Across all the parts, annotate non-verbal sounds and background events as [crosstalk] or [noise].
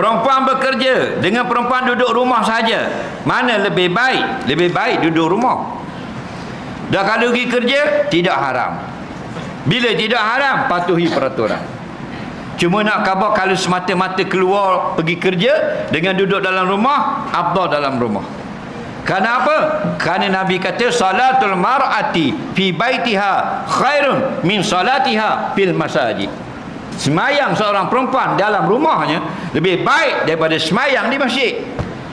Perempuan bekerja dengan perempuan duduk rumah saja. Mana lebih baik? Lebih baik duduk rumah. Dah kalau pergi kerja, tidak haram. Bila tidak haram, patuhi peraturan. Cuma nak khabar kalau semata-mata keluar pergi kerja dengan duduk dalam rumah, afdal dalam rumah. Kerana apa? Kerana Nabi kata salatul mar'ati fi baitiha khairun min salatiha fil masajid. Semayang seorang perempuan dalam rumahnya lebih baik daripada semayang di masjid.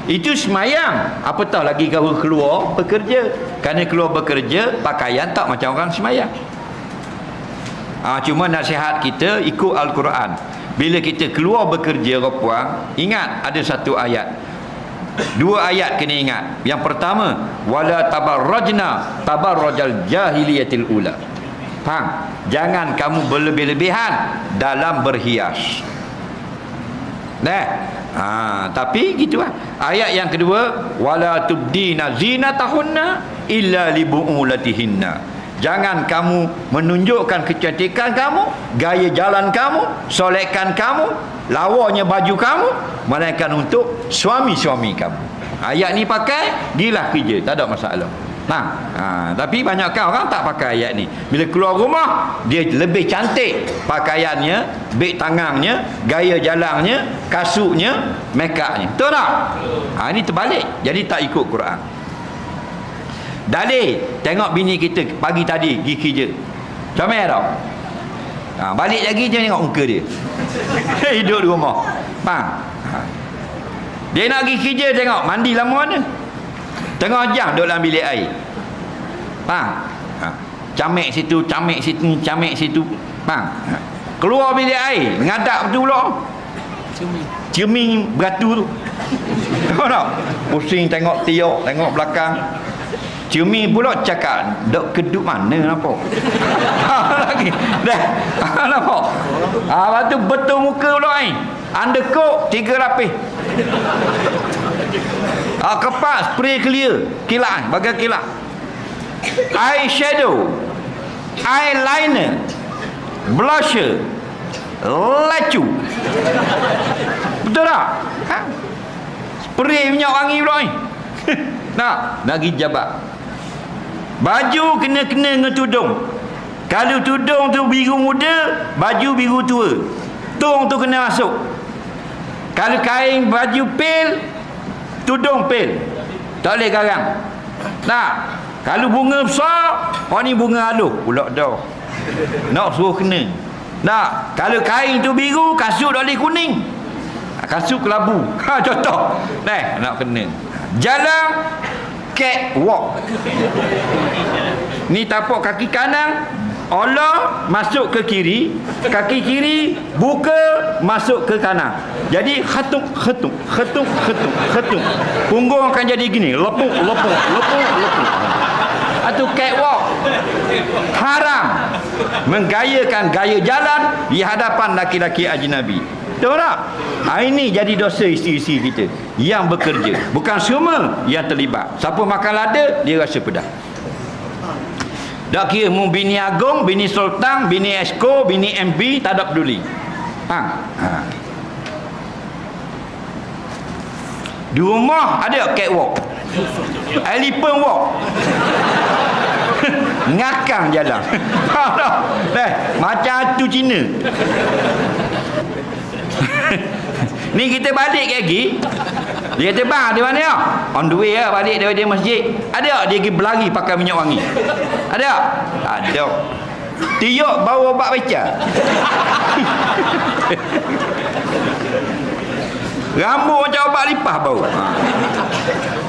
Itu semayang. Apatah lagi kau keluar bekerja. Kerana keluar bekerja, pakaian tak macam orang semayang. Ha, cuma nasihat kita ikut Al-Quran. Bila kita keluar bekerja puan, ingat ada satu ayat. Dua ayat kena ingat. Yang pertama, wala tabarrajna tabarrajal jahiliyatil ula. Faham? Jangan kamu berlebih-lebihan dalam berhias. Nah, ha, tapi gitu lah. Ayat yang kedua, wala tubdina zinatahunna illa libu'ulatihinna. Jangan kamu menunjukkan kecantikan kamu, gaya jalan kamu, solekan kamu, lawanya baju kamu, melainkan untuk suami-suami kamu. Ayat ni pakai, gilah kerja, tak ada masalah. Nah, ha, tapi banyak orang tak pakai ayat ni. Bila keluar rumah, dia lebih cantik pakaiannya, beg tangannya, gaya jalannya, kasutnya, make upnya. Betul tak? Ha, ini terbalik. Jadi tak ikut Quran. Dalil, tengok bini kita pagi tadi pergi kerja. Comel tak? Ha, balik lagi dia tengok muka dia. [laughs] Hidup di rumah. Faham? Ha. Dia nak pergi kerja tengok mandi lama mana? Tengah jam duduk dalam bilik air. Faham? Ha. Camek situ, camek situ, camek situ. Faham? Ha. Keluar bilik air, ngadap tu pula. Cermin. Cermin beratu tu. Tahu tak? Pusing tengok tiok, tengok belakang. Cumi pula cakap Dok keduk mana nampak [laughs] Lagi Dah [laughs] Nampak ha, Lepas tu betul muka pula ni Undercoat Tiga lapis ha, Kepas Spray clear Kilat Bagai kilat Eye shadow Eyeliner Blusher Lecu Betul tak? Ha? Spray minyak wangi pula ni [laughs] Nak Nak jabat Baju kena-kena dengan tudung. Kalau tudung tu biru muda, baju biru tua. Tung tu kena masuk. Kalau kain baju pil, tudung pil. Tak boleh garang. Nah, kalau bunga besar, oh ni bunga aluh. Pula dah. Nak suruh kena. Nah, kalau kain tu biru, kasut tak boleh kuning. Kasut kelabu. [laughs] Ha, contoh. Nah, nak kena. Jalan catwalk. Ni tapak kaki kanan Allah masuk ke kiri Kaki kiri Buka Masuk ke kanan. Jadi khatuk Khatuk Khatuk Khatuk Khatuk. Punggung akan jadi gini Lepuk Lepuk Lepuk Lepuk. Itu catwalk. Haram. Menggayakan gaya jalan Di hadapan laki-laki ajnabi. Tahu tak? Ha, ini jadi dosa isteri-isteri kita Yang bekerja. Bukan semua yang terlibat. Siapa makan lada Dia rasa pedas Tak kira mu bini agung Bini sultan Bini esko Bini MB Tak ada peduli ha? ha. Di rumah ada catwalk Elephant walk [laughs] Ngakang jalan Dah, Macam tu Cina [laughs] Ni kita balik lagi. Dia kata, bang, di mana? On the way ya, balik daripada masjid. Ada tak dia pergi berlari pakai minyak wangi? Ada tak? Ada. Tiuk bawa obat baca. [laughs] Rambut macam obat lipah bau. Ha.